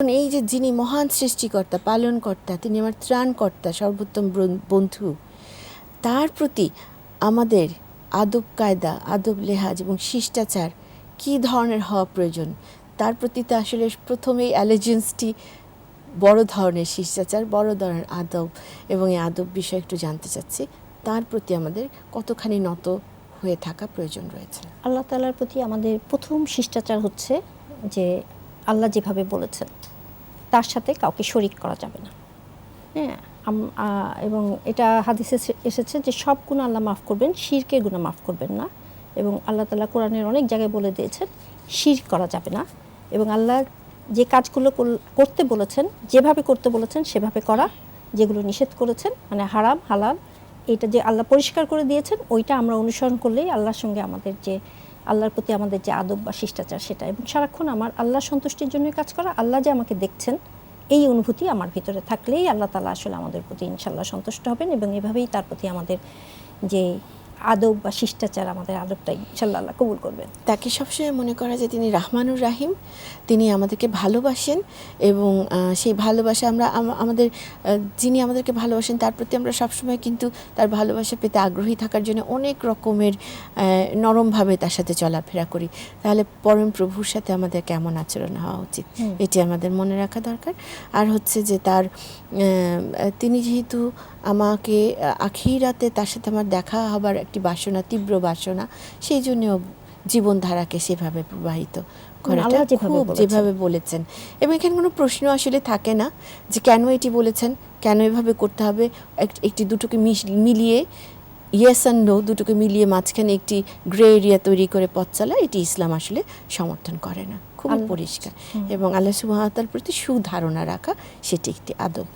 এই যে যিনি মহান সৃষ্টিকর্তা, পালনকর্তা, তিনি আমার ত্রাণকর্তা, সর্বোত্তম বন্ধু, তার প্রতি আমাদের আদব কায়দা, আদব লেহাজ এবং শিষ্টাচার কী ধরনের হওয়া প্রয়োজন? তার প্রতি তো আসলে প্রথমেই অ্যালেজেন্সটি বড় ধরনের শিষ্টাচার, বড় ধরনের আদব এবং এই আদব বিষয়ে একটু জানতে চাচ্ছি। তার প্রতি আমাদের কতখানি নত হয়ে থাকা প্রয়োজন রয়েছে? আল্লাহ তালার প্রতি আমাদের প্রথম শিষ্টাচার হচ্ছে যে আল্লাহ যেভাবে বলেছেন, তার সাথে কাউকে শরিক করা যাবে না। হ্যাঁ এবং এটা হাদিসে এসেছে যে সব গুণ আল্লাহ মাফ করবেন, শিরকের গুণা মাফ করবেন না। এবং আল্লাহ তালা কোরআনের অনেক জায়গায় বলে দিয়েছেন শির করা যাবে না। এবং আল্লাহ যে কাজগুলো করতে বলেছেন, যেভাবে করতে বলেছেন, সেভাবে করা, যেগুলো নিষেধ করেছেন মানে হারাম, হালাল, এটা যে আল্লাহ পরিষ্কার করে দিয়েছেন, ওইটা আমরা অনুসরণ করলেই আল্লাহর সঙ্গে আমাদের যে আল্লাহর প্রতি আমাদের যে আদব বা শিষ্টাচার সেটা এবং সারাক্ষণ আমার আল্লাহ সন্তুষ্টির জন্য কাজ করা, আল্লাহ যে আমাকে দেখছেন, এই অনুভূতি আমার ভিতরে থাকলেই আল্লাহ তালা আসলে আমাদের প্রতি ইনশাল্লাহ সন্তুষ্ট হবেন এবং এভাবেই তার প্রতি আমাদের যে আদব বা শিষ্টাচার আমাদের আদবটাই ইনশাল্লাহ আল্লাহ কবুল করবেন। তাকে সবসময় মনে করা যায় তিনি রাহমানুর রাহিম তিনি আমাদেরকে ভালোবাসেন এবং সেই ভালোবাসা আমরা আমাদের যিনি আমাদেরকে ভালোবাসেন তার প্রতি আমরা সবসময় কিন্তু তার ভালোবাসা পেতে আগ্রহী থাকার জন্য অনেক রকমের নরমভাবে তার সাথে চলাফেরা করি। তাহলে পরম প্রভুর সাথে আমাদের কেমন আচরণ হওয়া উচিত? এটি আমাদের মনে রাখা দরকার। আর হচ্ছে যে তার তিনি যেহেতু আমাকে আখিরাতে তার সাথে আমার দেখা হবার একটি বাসনা তীব্র বাসনা সেই জন্যও জীবনধারাকে সেভাবে প্রবাহিত করাটা খুব যেভাবে বলেছেন। এবং এখানে কোনো প্রশ্ন আসলে থাকে না যে কেন এটি বলেছেন কেন এভাবে করতে হবে একটি দুটোকে মিলিয়ে ইয়েস অ্যান্ড নো দুটোকে মিলিয়ে মাঝখানে একটি গ্রে এরিয়া তৈরি করে পথ চলা এটি ইসলাম আসলে সমর্থন করে না। আল্লাহ- পরিষ্কার। এবং আল্লাহ সুবাহতার প্রতি সুধারণা রাখা সেটি একটি আদব।